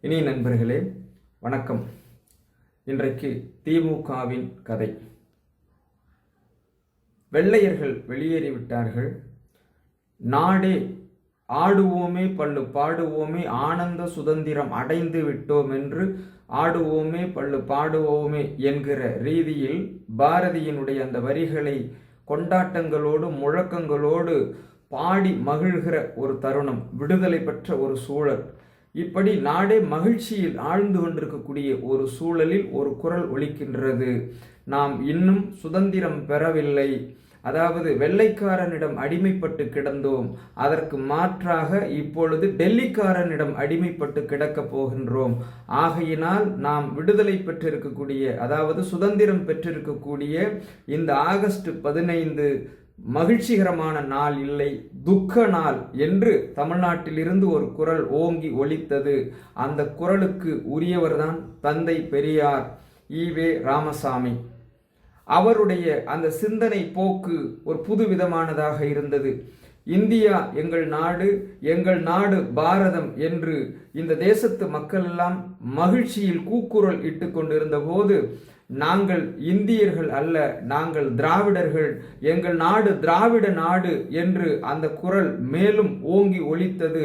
இனி நண்பர்களே வணக்கம். இன்றைக்கு திமுகவின் கதை. வெள்ளையர்கள் வெளியேறிவிட்டார்கள் நாடே ஆடுவோமே பல்லு பாடுவோமே ஆனந்த சுதந்திரம் அடைந்து விட்டோம் என்று ஆடுவோமே பல்லு பாடுவோமே என்கிற ரீதியில் பாரதியினுடைய அந்த வரிகளை கொண்டாட்டங்களோடு முழக்கங்களோடு பாடி மகிழ்கிற ஒரு தருணம் விடுதலை பெற்ற ஒரு சூழல். இப்படி நாடே மகிழ்ச்சியில் ஆழ்ந்து கொண்டிருக்கக்கூடிய ஒரு சூழலில் ஒரு குரல் ஒலிக்கின்றது. நாம் இன்னும் சுதந்திரம் பெறவில்லை. அதாவது வெள்ளைக்காரனிடம் அடிமைப்பட்டு கிடந்தோம். அதற்கு மாற்றாக இப்பொழுது டெல்லிக்காரனிடம் அடிமைப்பட்டு கிடக்கப் போகின்றோம். ஆகையினால் நாம் விடுதலை பெற்றிருக்கக்கூடிய அதாவது சுதந்திரம் பெற்றிருக்கக்கூடிய இந்த ஆகஸ்ட் பதினைந்து மகிழ்ச்சிகரமான நாள் இல்லை துக்க நாள் என்று தமிழ்நாட்டிலிருந்து ஒரு குரல் ஓங்கி ஒலித்தது. அந்த குரலுக்கு உரியவர்தான் தந்தை பெரியார் ஈவே ராமசாமி. அவருடைய அந்த சிந்தனை போக்கு ஒரு புது விதமானதாக இருந்தது. இந்தியா எங்கள் நாடு எங்கள் நாடு பாரதம் என்று இந்த தேசத்து மக்கள் எல்லாம் மகிழ்ச்சியில் கூக்குரல் இட்டு கொண்டிருந்த போது நாங்கள் இந்தியர்கள் அல்ல நாங்கள் திராவிடர்கள். எங்கள் நாடு திராவிட நாடு என்று அந்த குரல் மேலும் ஓங்கி ஒலித்தது.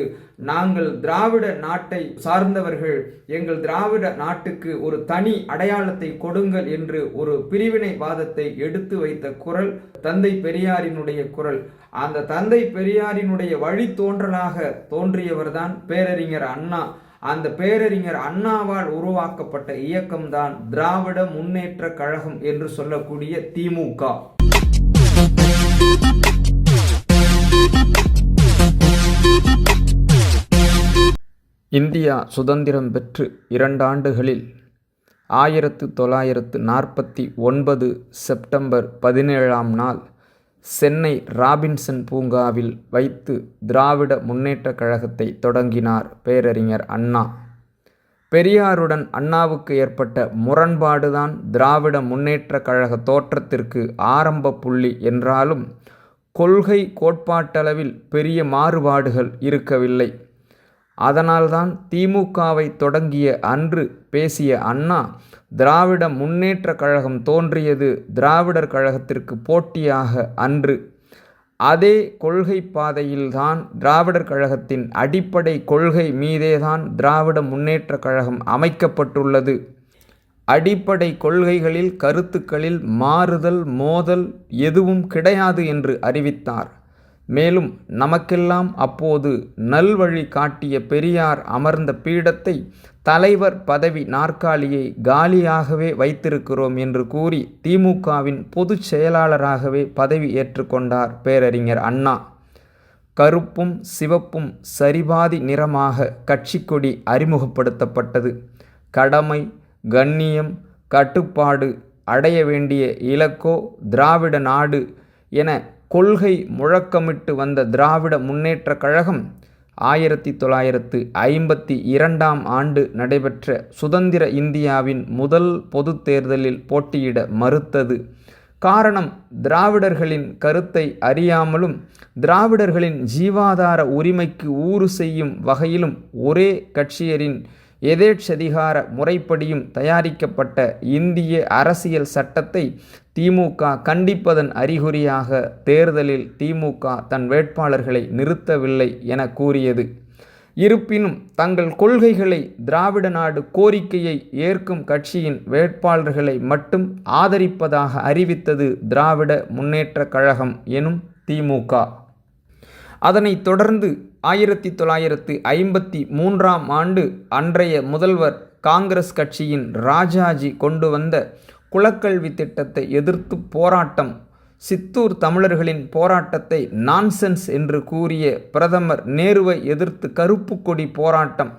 நாங்கள் திராவிட நாட்டை சார்ந்தவர்கள். எங்கள் திராவிட நாட்டுக்கு ஒரு தனி அடையாளத்தை கொடுங்கள் என்று ஒரு பிரிவினை வாதத்தை எடுத்து வைத்த குரல் தந்தை பெரியாரினுடைய குரல். அந்த தந்தை பெரியாரினுடைய வழி தோன்றலாக தோன்றியவர்தான் பேரறிஞர் அண்ணா. அந்த பேரறிஞர் அண்ணாவால் உருவாக்கப்பட்ட இயக்கம்தான் திராவிட முன்னேற்ற கழகம் என்று சொல்லக்கூடிய திமுக. இந்தியா சுதந்திரம் பெற்று இரண்டாண்டுகளில் ஆயிரத்து தொள்ளாயிரத்து நாற்பத்தி ஒன்பது செப்டம்பர் பதினேழாம் நாள் சென்னை ராபின்சன் பூங்காவில் வைத்து திராவிட முன்னேற்றக் கழகத்தை தொடங்கினார் பேரறிஞர் அண்ணா. பெரியாருடன் அண்ணாவுக்கு ஏற்பட்ட முரண்பாடுதான் திராவிட முன்னேற்றக் கழக தோற்றத்திற்கு ஆரம்ப புள்ளி என்றாலும் கொள்கை கோட்பாட்டளவில் பெரிய மாறுபாடுகள் இருக்கவில்லை. அதனால்தான் திமுகவை தொடங்கிய அன்று பேசிய அண்ணா திராவிட முன்னேற்ற கழகம் தோன்றியது திராவிடர் கழகத்திற்கு போட்டியாக அன்று. அதே கொள்கை பாதையில்தான் திராவிடர் கழகத்தின் அடிப்படை கொள்கை மீதேதான் திராவிட முன்னேற்ற கழகம் அமைக்கப்பட்டுள்ளது. அடிப்படை கொள்கைகளில் கருத்துக்களில் மாறுதல் மோதல் எதுவும் கிடையாது என்று அறிவித்தார். மேலும் நமக்கெல்லாம் அப்போது நல்வழி காட்டிய பெரியார் அமர்ந்த பீடத்தை தலைவர் பதவி நாற்காலியை காலியாகவே வைத்திருக்கிறோம் என்று கூறி திமுகவின் பொதுச் செயலாளராகவே பதவி ஏற்றுக்கொண்டார் பேரறிஞர் அண்ணா. கருப்பும் சிவப்பும் சரிபாதி நிறமாக கட்சிக்கொடி அறிமுகப்படுத்தப்பட்டது. கடமை கண்ணியம் கட்டுப்பாடு அடைய வேண்டிய இலக்கோ திராவிட நாடு என கொள்கை முழக்கமிட்டு வந்த திராவிட முன்னேற்ற கழகம் ஆயிரத்தி தொள்ளாயிரத்து ஐம்பத்தி இரண்டாம் ஆண்டு நடைபெற்ற சுதந்திர இந்தியாவின் முதல் பொது தேர்தலில் போட்டியிட மறுத்தது. காரணம் திராவிடர்களின் கருத்தை அறியாமலும் திராவிடர்களின் ஜீவாதார உரிமைக்கு ஊறு செய்யும் வகையிலும் ஒரே கட்சியரின் எதேட்சதிகார முறைப்படியும் தயாரிக்கப்பட்ட இந்திய அரசியல் சட்டத்தை திமுக கண்டிப்பதன் அறிகுறியாக தேர்தலில் திமுக தன் வேட்பாளர்களை நிறுத்தவில்லை என கூறியது. இருப்பினும் தங்கள் கொள்கைகளை திராவிட நாடு கோரிக்கையை ஏற்கும் கட்சியின் வேட்பாளர்களை மட்டும் ஆதரிப்பதாக அறிவித்தது திராவிட முன்னேற்ற கழகம் எனும் திமுக. அதனைத் தொடர்ந்து ஆயிரத்தி தொள்ளாயிரத்து ஐம்பத்தி மூன்றாம் ஆண்டு அன்றைய முதல்வர் காங்கிரஸ் கட்சியின் ராஜாஜி கொண்டு வந்த குலக்கல்வி திட்டத்தை எதிர்த்து போராட்டம் சித்தூர் தமிழர்களின் போராட்டத்தை நான்சென்ஸ் என்று கூறிய பிரதமர் நேருவை எதிர்த்து கருப்பு கொடி போராட்டம்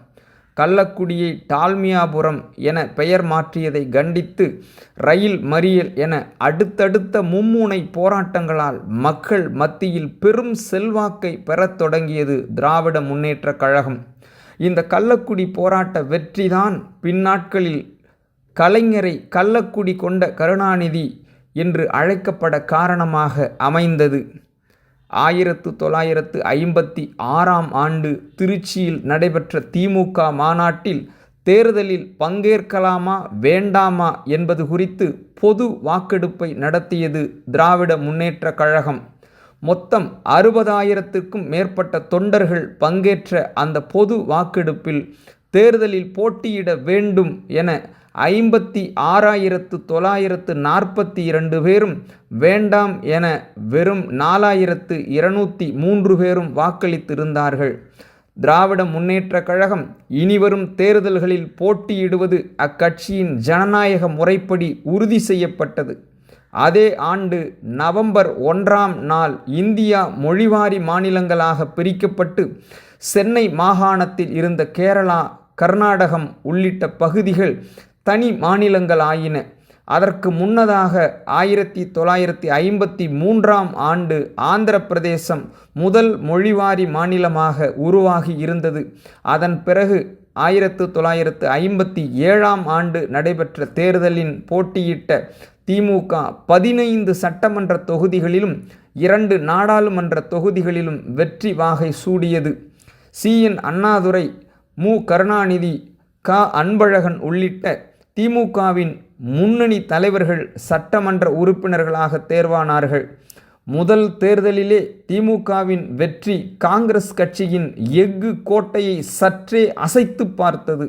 கள்ளக்குடியை டால்மியாபுரம் என பெயர் மாற்றியதை கண்டித்து ரயில் மறியல் என அடுத்தடுத்த மும்முனை போராட்டங்களால் மக்கள் மத்தியில் பெரும் செல்வாக்கை பெறத் தொடங்கியது திராவிட முன்னேற்ற கழகம். இந்த கள்ளக்குடி போராட்ட வெற்றிதான் பின்னாட்களில் கலைஞரை கள்ளக்குடி கொண்ட கருணாநிதி என்று அழைக்கப்பட காரணமாக அமைந்தது. ஆயிரத்து தொள்ளாயிரத்து ஐம்பத்தி ஆறாம் ஆண்டு திருச்சியில் நடைபெற்ற திமுக மாநாட்டில் தேர்தலில் பங்கேற்கலாமா வேண்டாமா என்பது குறித்து பொது வாக்கெடுப்பை நடத்தியது திராவிட முன்னேற்ற கழகம். மொத்தம் அறுபதாயிரத்திற்கும் மேற்பட்ட தொண்டர்கள் பங்கேற்ற அந்த பொது வாக்கெடுப்பில் தேர்தலில் போட்டியிட வேண்டும் என ஐம்பத்தி ஆறாயிரத்து தொள்ளாயிரத்து நாற்பத்தி இரண்டு பேரும் வேண்டாம் என வெறும் நாலாயிரத்து இருநூற்றி மூன்று பேரும் வாக்களித்திருந்தார்கள். திராவிட முன்னேற்ற கழகம் இனிவரும் தேர்தல்களில் போட்டியிடுவது அக்கட்சியின் ஜனநாயக முறைப்படி உறுதி செய்யப்பட்டது. அதே ஆண்டு நவம்பர் ஒன்றாம் நாள் இந்தியா மொழிவாரி மாநிலங்களாக பிரிக்கப்பட்டு சென்னை மாகாணத்தில் இருந்த கேரளா கர்நாடகம் உள்ளிட்ட பகுதிகள் தனி மாநிலங்கள் ஆயின அதற்கு முன்னதாக ஆயிரத்தி தொள்ளாயிரத்தி ஐம்பத்தி மூன்றாம் ஆண்டு ஆந்திர பிரதேசம் முதல் மொழிவாரி மாநிலமாக உருவாகி இருந்தது அதன் பிறகு ஆயிரத்து தொள்ளாயிரத்து ஐம்பத்தி ஏழாம் ஆண்டு நடைபெற்ற தேர்தலின் போட்டியிட்ட திமுக பதினைந்து சட்டமன்ற தொகுதிகளிலும் இரண்டு நாடாளுமன்ற தொகுதிகளிலும் வெற்றி வாகை சூடியது. சி. என். அண்ணாதுரை மு. கருணாநிதி க. அன்பழகன் உள்ளிட்ட திமுகவின் முன்னணி தலைவர்கள் சட்டமன்ற உறுப்பினர்களாக தேர்வானார்கள். முதல் தேர்தலிலே திமுகவின் வெற்றி காங்கிரஸ் கட்சியின் எஃகு கோட்டையை சற்றே அசைத்து பார்த்தது.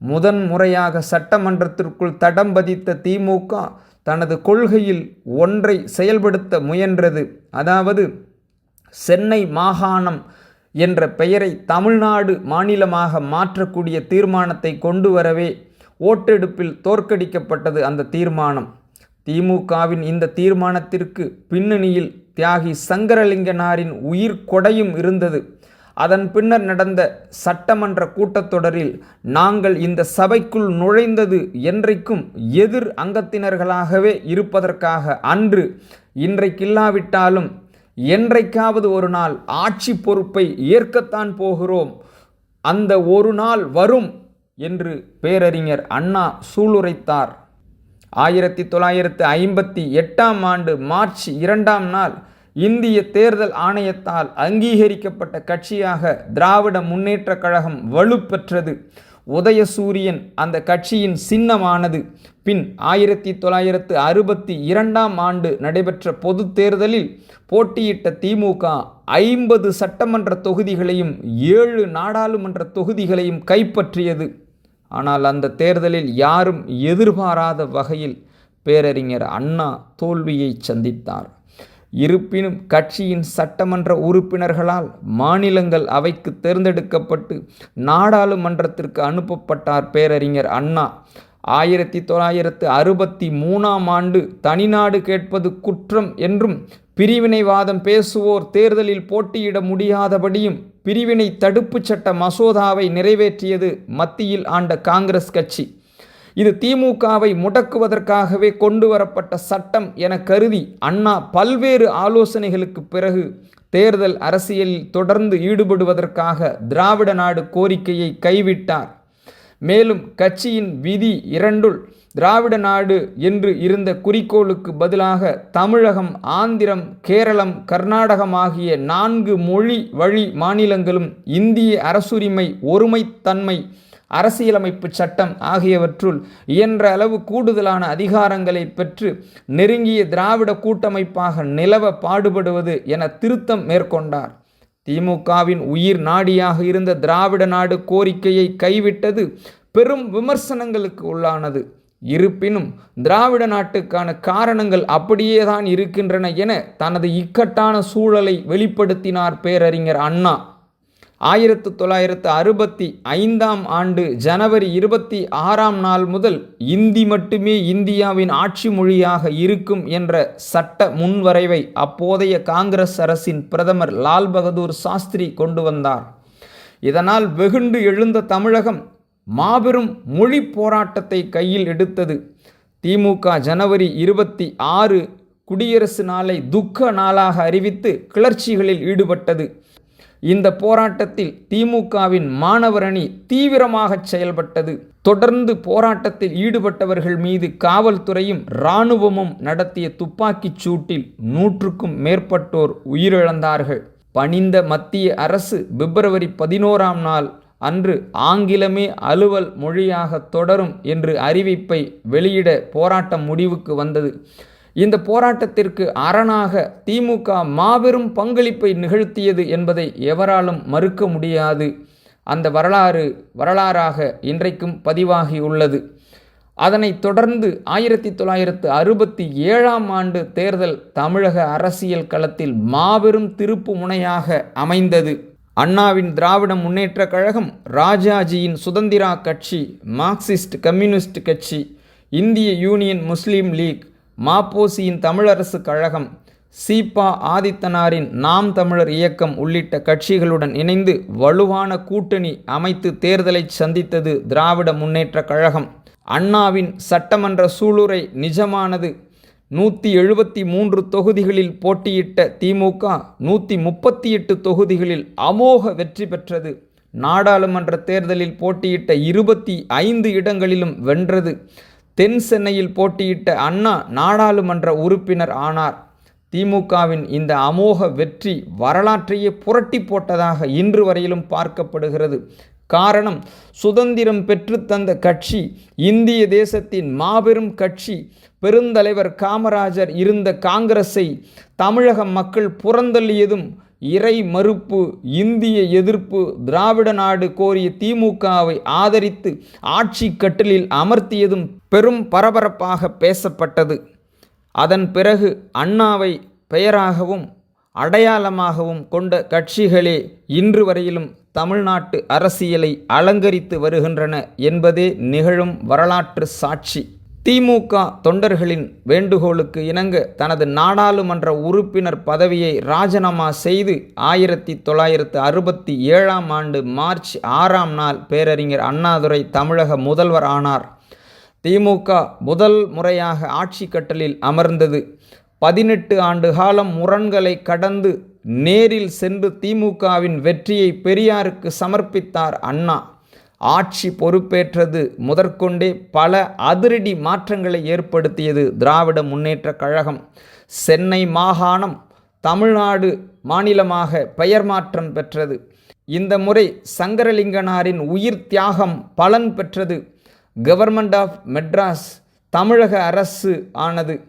முதன் முறையாக சட்டமன்றத்திற்குள் தடம் பதித்த திமுக தனது கொள்கையில் ஒன்றை செயல்படுத்த முயன்றது. அதாவது சென்னை மாகாணம் என்ற பெயரை தமிழ்நாடு மாநிலமாக மாற்றக்கூடிய தீர்மானத்தை கொண்டு வரவே ஓட்டெடுப்பில் தோற்கடிக்கப்பட்டது அந்த தீர்மானம். திமுகவின் இந்த தீர்மானத்திற்கு பின்னணியில் தியாகி சங்கரலிங்கனாரின் உயிர் கொடையும் இருந்தது. அதன் பின்னர் நடந்த சட்டமன்ற கூட்டத்தொடரில் நாங்கள் இந்த சபைக்குள் நுழைந்தது என்றைக்கும் எதிர் அங்கத்தினர்களாகவே இருப்பதற்காக அன்று இன்றைக்கில்லாவிட்டாலும் என்றைக்காவது ஒரு நாள் ஆட்சி பொறுப்பை ஏற்கத்தான் போகிறோம். அந்த ஒரு நாள் வரும் என்று பேரறிஞர் அண்ணா சூளுரைத்தார். ஆயிரத்தி தொள்ளாயிரத்து ஐம்பத்தி எட்டாம் ஆண்டு மார்ச் இரண்டாம் நாள் இந்திய தேர்தல் ஆணையத்தால் அங்கீகரிக்கப்பட்ட கட்சியாக திராவிட முன்னேற்றக் கழகம் வலுப்பெற்றது. உதயசூரியன் அந்த கட்சியின் சின்னமானது. பின் ஆயிரத்தி தொள்ளாயிரத்து அறுபத்தி இரண்டாம் ஆண்டு நடைபெற்ற பொது தேர்தலில் போட்டியிட்ட திமுக ஐம்பது சட்டமன்ற தொகுதிகளையும் ஏழு நாடாளுமன்ற தொகுதிகளையும் கைப்பற்றியது. ஆனால் அந்த தேர்தலில் யாரும் எதிர்பாராத வகையில் பேரறிஞர் அண்ணா தோல்வியை சந்தித்தார். இருப்பினும் கட்சியின் சட்டமன்ற உறுப்பினர்களால் மாநிலங்கள் அவைக்கு தேர்ந்தெடுக்கப்பட்டு நாடாளுமன்றத்திற்கு அனுப்பப்பட்டார் பேரறிஞர் அண்ணா. ஆயிரத்தி தொள்ளாயிரத்து அறுபத்தி மூணாம் ஆண்டு தனிநாடு கேட்பது குற்றம் என்றும் பிரிவினைவாதம் பேசுவோர் தேர்தலில் போட்டியிட முடியாதபடியும் பிரிவினை தடுப்புச் சட்ட மசோதாவை நிறைவேற்றியது மத்தியில் ஆண்ட காங்கிரஸ் கட்சி. இது திமுகவை முடக்குவதற்காகவே கொண்டு வரப்பட்ட சட்டம் என கருதி அண்ணா பல்வேறு ஆலோசனைகளுக்கு பிறகு தேர்தல் அரசியலில் தொடர்ந்து ஈடுபடுவதற்காக திராவிட நாடு கோரிக்கையை கைவிட்டார். மேலும் கட்சியின் விதி இரண்டுள் திராவிட நாடு என்று இருந்த குறிக்கோளுக்கு பதிலாக தமிழகம் ஆந்திரம் கேரளம் கர்நாடகம் ஆகிய நான்கு மொழி வழி மாநிலங்களும் இந்திய அரசுரிமை ஒருமைத்தன்மை அரசியலமைப்பு சட்டம் ஆகியவற்றுள் இயன்ற அளவு கூடுதலான அதிகாரங்களை பெற்று நெருங்கிய திராவிட கூட்டமைப்பாக நிலவ பாடுபடுவது என திருத்தம் மேற்கொண்டார். திமுகவின் உயிர் நாடியாக இருந்த திராவிட நாடு கோரிக்கையை கைவிட்டது பெரும் விமர்சனங்களுக்கு உள்ளானது. இருப்பினும் திராவிட நாட்டுக்கான காரணங்கள் அப்படியே தான் இருக்கின்றன என தனது இக்கட்டான சூழலை வெளிப்படுத்தினார் பேரறிஞர் அண்ணா. ஆயிரத்து தொள்ளாயிரத்து அறுபத்தி ஐந்தாம் ஆண்டு ஜனவரி இருபத்தி ஆறாம் நாள் முதல் இந்தி மட்டுமே இந்தியாவின் ஆட்சி மொழியாக இருக்கும் என்ற சட்ட முன்வரைவை அப்போதைய காங்கிரஸ் அரசின் பிரதமர் லால் பகதூர் சாஸ்திரி கொண்டு வந்தார். இதனால் வெகுண்டு எழுந்த தமிழகம் மாபெரும் மொழி போராட்டத்தை கையில் எடுத்தது. திமுக ஜனவரி இருபத்தி ஆறு குடியரசு நாளை துக்க நாளாக அறிவித்து கிளர்ச்சிகளில் ஈடுபட்டது. இந்த போராட்டத்தில் திமுகவின் மாணவரணி தீவிரமாக செயல்பட்டது. தொடர்ந்து போராட்டத்தில் ஈடுபட்டவர்கள் மீது காவல்துறையும் இராணுவமும் நடத்திய துப்பாக்கிச் சூட்டில் நூற்றுக்கும் மேற்பட்டோர் உயிரிழந்தார்கள். பணிந்த மத்திய அரசு பிப்ரவரி பதினோராம் நாள் அன்று ஆங்கிலமே அலுவல் மொழியாக தொடரும் என்று அறிவிப்பை வெளியிட போராட்டம் முடிவுக்கு வந்தது. இந்த போராட்டத்திற்கு அரணாக திமுக மாபெரும் பங்களிப்பை நிகழ்த்தியது என்பதை எவராலும் மறுக்க முடியாது. அந்த வரலாறு வரலாறாக இன்றைக்கும் பதிவாகியுள்ளது. அதனைத் தொடர்ந்து ஆயிரத்தி தொள்ளாயிரத்து அறுபத்தி ஏழாம் ஆண்டு தேர்தல் தமிழக அரசியல் களத்தில் மாபெரும் திருப்பு முனையாக அமைந்தது. அண்ணாவின் திராவிட முன்னேற்றக் கழகம் ராஜாஜியின் சுதந்திரா கட்சி மார்க்சிஸ்ட் கம்யூனிஸ்ட் கட்சி இந்திய யூனியன் முஸ்லீம் லீக் மாப்போசியின் தமிழரசு கழகம் சீபா ஆதித்தனாரின் நாம் தமிழர் இயக்கம் உள்ளிட்ட கட்சிகளுடன் இணைந்து வலுவான கூட்டணி அமைத்து தேர்தலை சந்தித்தது திராவிட முன்னேற்ற கழகம். அண்ணாவின் சட்டமன்ற சூளுரை நிஜமானது. நூற்றி எழுபத்தி மூன்று தொகுதிகளில் போட்டியிட்ட திமுக நூற்றி முப்பத்தி எட்டு தொகுதிகளில் அமோக வெற்றி பெற்றது. நாடாளுமன்ற தேர்தலில் போட்டியிட்ட இருபத்தி ஐந்து இடங்களிலும் வென்றது. தென் சென்னையில் போட்டியிட்ட அண்ணா நாடாளுமன்ற உறுப்பினர் ஆனார். திமுகவின் இந்த அமோக வெற்றி வரலாற்றையே புரட்டி போட்டதாக இன்று வரையிலும் பார்க்கப்படுகிறது. காரணம் சுதந்திரம் பெற்று தந்த கட்சி இந்திய தேசத்தின் மாபெரும் கட்சி பெருந்தலைவர் காமராஜர் இருந்த காங்கிரஸை தமிழக மக்கள் புறந்தள்ளியதும் இறை மறுப்பு இந்திய எதிர்ப்பு திராவிட நாடு கோரிய திமுகவை ஆதரித்து ஆட்சி கட்டிலில் அமர்த்தியதும் பெரும் பரபரப்பாக பேசப்பட்டது. அதன் பிறகு அண்ணாவை பெயராகவும் அடையாளமாகவும் கொண்ட கட்சிகளே இன்று வரையிலும் தமிழ்நாட்டு அரசியலை அலங்கரித்து வருகின்றன என்பதே நிகழும் வரலாற்று சாட்சி. திமுக தொண்டர்களின் வேண்டுகோளுக்கு இணங்க தனது நாடாளுமன்ற உறுப்பினர் பதவியை ராஜினாமா செய்து ஆயிரத்தி தொள்ளாயிரத்து அறுபத்தி ஏழாம் ஆண்டு மார்ச் ஆறாம் நாள் பேரறிஞர் அண்ணாதுரை தமிழக முதல்வர் ஆனார். திமுக முதல் முறையாக ஆட்சி கட்டலில் அமர்ந்தது. பதினெட்டு ஆண்டு காலம் முரண்களை கடந்து நேரில் சென்று திமுகவின் வெற்றியை பெரியாருக்கு சமர்ப்பித்தார் அண்ணா. ஆட்சி பொறுப்பேற்றது முதற்கொண்டே பல அதிரடி மாற்றங்களை ஏற்படுத்தியது திராவிட முன்னேற்ற கழகம். சென்னை மாகாணம் தமிழ்நாடு மாநிலமாக பெயர் மாற்றம் பெற்றது. இந்த முறை சங்கரலிங்கனாரின் உயிர் தியாகம் பலன் பெற்றது. கவர்மெண்ட் ஆஃப் மெட்ராஸ் தமிழக அரசு ஆனது.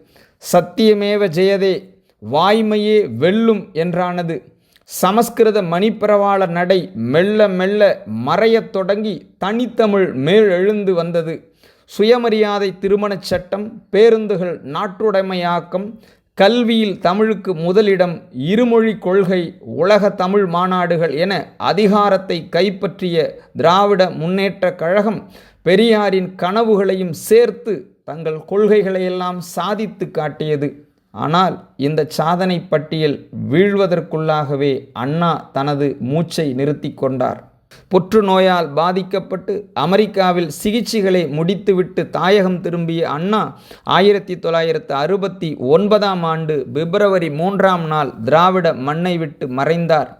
சத்தியமேவ ஜெயதே வாய்மையே வெல்லும் என்றானது. சமஸ்கிருத மணிப்பிரவாள நடை மெல்ல மெல்ல மறையத் தொடங்கி தனித்தமிழ் மேலெழுந்து வந்தது. சுயமரியாதை திருமணச் சட்டம் பேருந்துகள் நாட்டுடைமையாக்கம் கல்வியில் தமிழுக்கு முதலிடம் இருமொழி கொள்கை உலக தமிழ் மாநாடுகள் என அதிகாரத்தை கைப்பற்றிய திராவிட முன்னேற்ற கழகம் பெரியாரின் கனவுகளையும் சேர்த்து தங்கள் கொள்கைகளையெல்லாம் சாதித்து காட்டியது. ஆனால் இந்த சாதனை பட்டியல் வீழ்வதற்குள்ளாகவே அண்ணா தனது மூச்சை நிறுத்தி கொண்டார். புற்றுநோயால் பாதிக்கப்பட்டு அமெரிக்காவில் சிகிச்சைகளை முடித்துவிட்டு தாயகம் திரும்பிய அண்ணா ஆயிரத்தி தொள்ளாயிரத்து அறுபத்தி ஒன்பதாம் ஆண்டு பிப்ரவரி மூன்றாம் நாள் திராவிட மண்ணை விட்டு மறைந்தார்.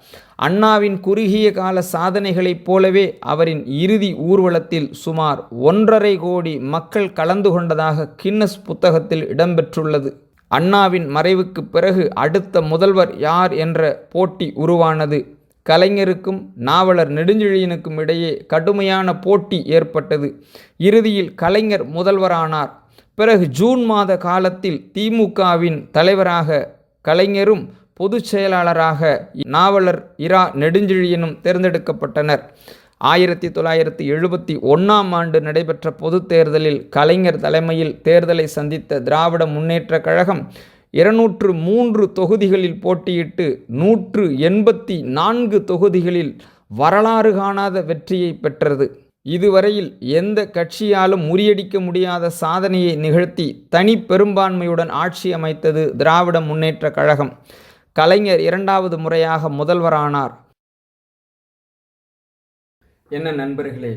அண்ணாவின் குறுகிய கால சாதனைகளைப் போலவே அவரின் இறுதி ஊர்வலத்தில் சுமார் ஒன்றரை கோடி மக்கள் கலந்து கொண்டதாக கின்னஸ் புத்தகத்தில் இடம்பெற்றுள்ளது. அண்ணாவின் மறைவுக்கு பிறகு அடுத்த முதல்வர் யார் என்ற போட்டி உருவானது. கலைஞருக்கும் நாவலர் நெடுஞ்செழியனுக்கும் இடையே கடுமையான போட்டி ஏற்பட்டது. இறுதியில் கலைஞர் முதல்வரானார். பிறகு ஜூன் மாத காலத்தில் திமுகவின் தலைவராக கலைஞரும் பொதுச் செயலாளராக நாவலர் இரா நெடுஞ்செழியனும் தேர்ந்தெடுக்கப்பட்டனர். ஆயிரத்தி தொள்ளாயிரத்தி எழுபத்தி ஒன்றாம் ஆண்டு நடைபெற்ற பொதுத் தேர்தலில் கலைஞர் தலைமையில் தேர்தலை சந்தித்த திராவிட முன்னேற்ற கழகம் இருநூற்று மூன்று தொகுதிகளில் போட்டியிட்டு நூற்று எண்பத்தி நான்கு தொகுதிகளில் வரலாறு காணாத வெற்றியை பெற்றது. இதுவரையில் எந்த கட்சியாலும் முறியடிக்க முடியாத சாதனையை நிகழ்த்தி தனி பெரும்பான்மையுடன் ஆட்சி அமைத்தது திராவிட முன்னேற்ற கழகம். கலைஞர் இரண்டாவது முறையாக முதல்வரானார். என்ன நண்பர்களே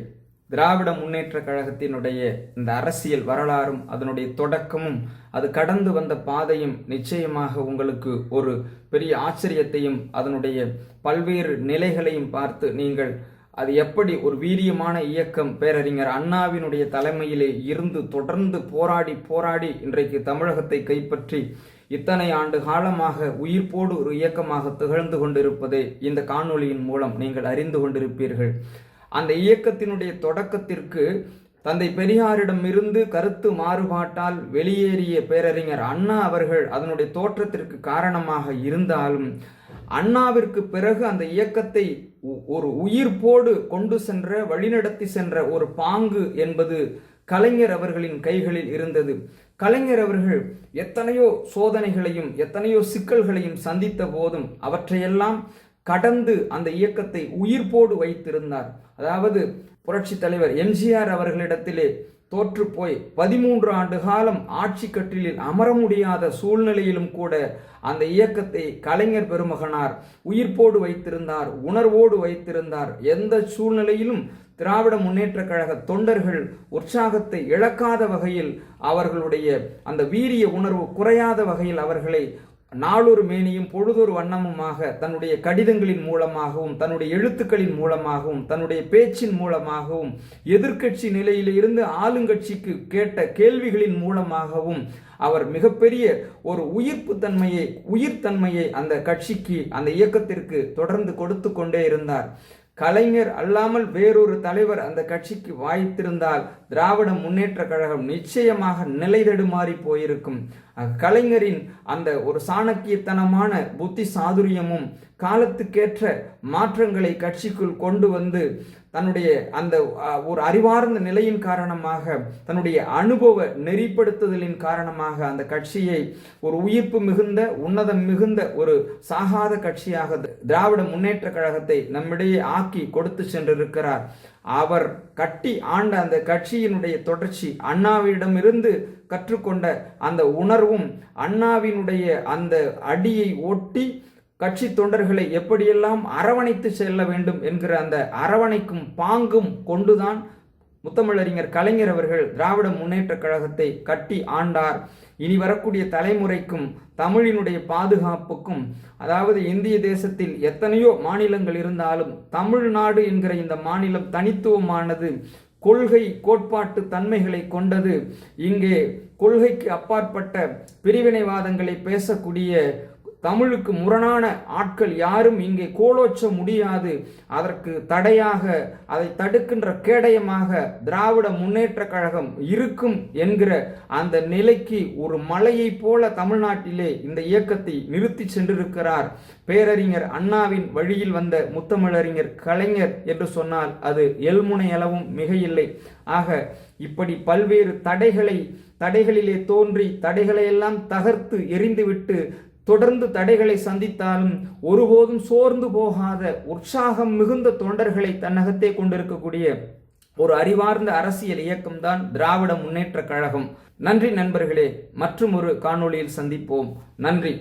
திராவிட முன்னேற்றக் கழகத்தினுடைய இந்த அரசியல் வரலாறும் அதனுடைய தொடக்கமும் அது கடந்து வந்த பாதையும் நிச்சயமாக உங்களுக்கு ஒரு பெரிய ஆச்சரியத்தையும் அதனுடைய பல்வேறு நிலைகளையும் பார்த்து நீங்கள் அது எப்படி ஒரு வீரியமான இயக்கம் பேரறிஞர் அண்ணாவினுடைய தலைமையிலே இருந்து தொடர்ந்து போராடி போராடி இன்றைக்கு தமிழகத்தை கைப்பற்றி இத்தனை ஆண்டு காலமாக உயிர்ப்போடு ஒரு இயக்கமாக திகழ்ந்து கொண்டிருப்பதை இந்த காணொளியின் மூலம் நீங்கள் அறிந்து கொண்டிருப்பீர்கள். அந்த இயக்கத்தினுடைய தொடக்கத்திற்கு தந்தை பெரியாரிடம் இருந்து கருத்து மாறுபாட்டால் வெளியேறிய பேரறிஞர் அண்ணா அவர்கள் அதனுடைய தோற்றத்திற்கு காரணமாக இருந்தாலும் அண்ணாவிற்கு பிறகு அந்த இயக்கத்தை ஒரு உயிர்ப்போடு கொண்டு சென்ற வழிநடத்தி சென்ற ஒரு பாங்கு என்பது கலைஞர் அவர்களின் கைகளில் இருந்தது. கலைஞர் அவர்கள் எத்தனையோ சோதனைகளையும் எத்தனையோ சிக்கல்களையும் சந்தித்த போதும் அவற்றையெல்லாம் கடந்து அந்த இயக்கத்தை உயிர்ப்போடு வைத்திருந்தார். அதாவது புரட்சி தலைவர் எம்ஜிஆர் அவர்களிடத்திலே தோற்று போய் பதிமூன்று ஆண்டு காலம் ஆட்சி கட்டிலில் அமர முடியாத சூழ்நிலையிலும் கூட அந்த இயக்கத்தை கலைஞர் பெருமகனார் உயிர்ப்போடு வைத்திருந்தார் உணர்வோடு வைத்திருந்தார். எந்த சூழ்நிலையிலும் திராவிட முன்னேற்ற கழக தொண்டர்கள் உற்சாகத்தை இழக்காத வகையில் அவர்களுடைய அந்த வீரிய உணர்வு குறையாத வகையில் அவர்களை நாளொரு மேனியும் பொழுதொரு வண்ணமுமாக தன்னுடைய கடிதங்களின் மூலமாகவும் தன்னுடைய எழுத்துக்களின் மூலமாகவும் தன்னுடைய பேச்சின் மூலமாகவும் எதிர்க்கட்சி நிலையில் இருந்து ஆளுங்கட்சிக்கு கேட்ட கேள்விகளின் மூலமாகவும் அவர் மிகப்பெரிய ஒரு உயிர்ப்பு தன்மையை உயிர்த்தன்மையை அந்த கட்சிக்கு அந்த இயக்கத்திற்கு தொடர்ந்து கொடுத்து கொண்டே இருந்தார். கலைஞர் அல்லாமல் வேறொரு தலைவர் அந்த கட்சிக்கு வாய்த்திருந்தால் திராவிட முன்னேற்ற கழகம் நிச்சயமாக நிலை தடுமாறி போயிருக்கும். கலைஞரின் அந்த ஒரு சாணக்கியத்தனமான புத்தி சாதுரியமும் காலத்துக்கேற்ற மாற்றங்களை கட்சிக்குள் கொண்டு வந்து தன்னுடைய அந்த ஒரு அறிவார்ந்த நிலையின் காரணமாக தன்னுடைய அனுபவ நெறிப்படுத்துதலின் காரணமாக அந்த கட்சியை ஒரு உயிர்ப்பு மிகுந்த உன்னதம் மிகுந்த ஒரு சாகாத கட்சியாக திராவிட முன்னேற்ற கழகத்தை நம்மிடையே ஆக்கி கொடுத்து சென்றிருக்கிறார். அவர் கட்டி ஆண்ட அந்த கட்சியினுடைய தொடர்ச்சி அண்ணாவிடமிருந்து கற்றுக்கொண்ட அந்த உணர்வும் அண்ணாவினுடைய அந்த அடியை ஒட்டி கட்சி தொண்டர்களை எப்படியெல்லாம் அரவணைத்து செல்ல வேண்டும் என்கிற அந்த அரவணைக்கும் பாங்கும் கொண்டுதான் முத்தமிழறிஞர் கலைஞர் அவர்கள் திராவிட முன்னேற்ற கழகத்தை கட்டி ஆண்டார். இனி வரக்கூடிய தலைமுறைக்கும் தமிழினுடைய பாதுகாப்புக்கும் அதாவது இந்திய தேசத்தில் எத்தனையோ மாநிலங்கள் இருந்தாலும் தமிழ்நாடு என்கிற இந்த மாநிலம் தனித்துவமானது கொள்கை கோட்பாட்டு தன்மைகளை கொண்டது இங்கே கொள்கைக்கு அப்பாற்பட்ட பிரிவினைவாதங்களை பேசக்கூடிய தமிழுக்கு முரணான ஆட்கள் யாரும் இங்கே கோலோச்ச முடியாது. அதற்கு தடையாக அதை தடுக்கின்ற கேடயமாக திராவிட முன்னேற்ற கழகம் இருக்கும் என்கிற அந்த நிலைக்கு ஒரு மலையைப் போல தமிழ்நாட்டிலே இந்த இயக்கத்தை நிறுத்தி சென்றிருக்கிறார். பேரறிஞர் அண்ணாவின் வழியில் வந்த முத்தமிழறிஞர் கலைஞர் என்று சொன்னால் அது எல்முனை அளவும் மிகையில்லை. ஆக இப்படி பல்வேறு தடைகளை தடைகளிலே தோன்றி தடைகளையெல்லாம் தகர்த்து எரிந்துவிட்டு தொடர்ந்து தடைகளை சந்தித்தாலும் ஒருபோதும் சோர்ந்து போகாத உற்சாகம் மிகுந்த தொண்டர்களை தன்னகத்தே கொண்டிருக்கக்கூடிய ஒரு அறிவார்ந்த அரசியல் இயக்கம்தான் திராவிட முன்னேற்ற கழகம். நன்றி நண்பர்களே மற்றும் ஒரு காணொளியில் சந்திப்போம். நன்றி.